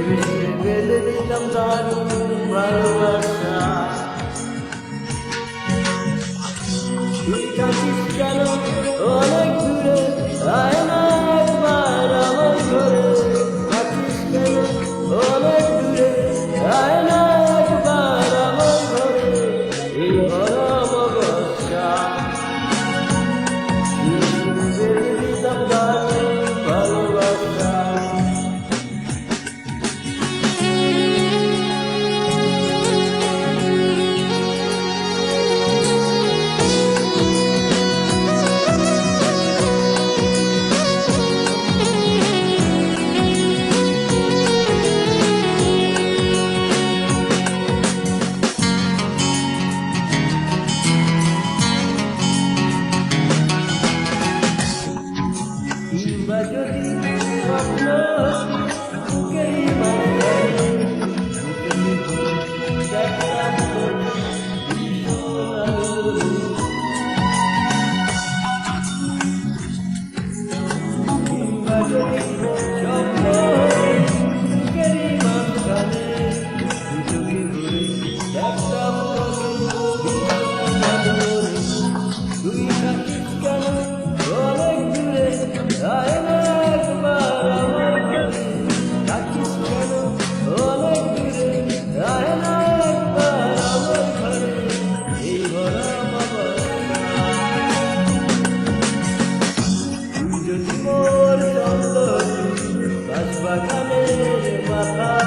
মিশে গেলে দিলাম দারুণ ভালোবাসা ঠিক আছিস কেন অনেক দূরে আয় না Christmas. Okay. love.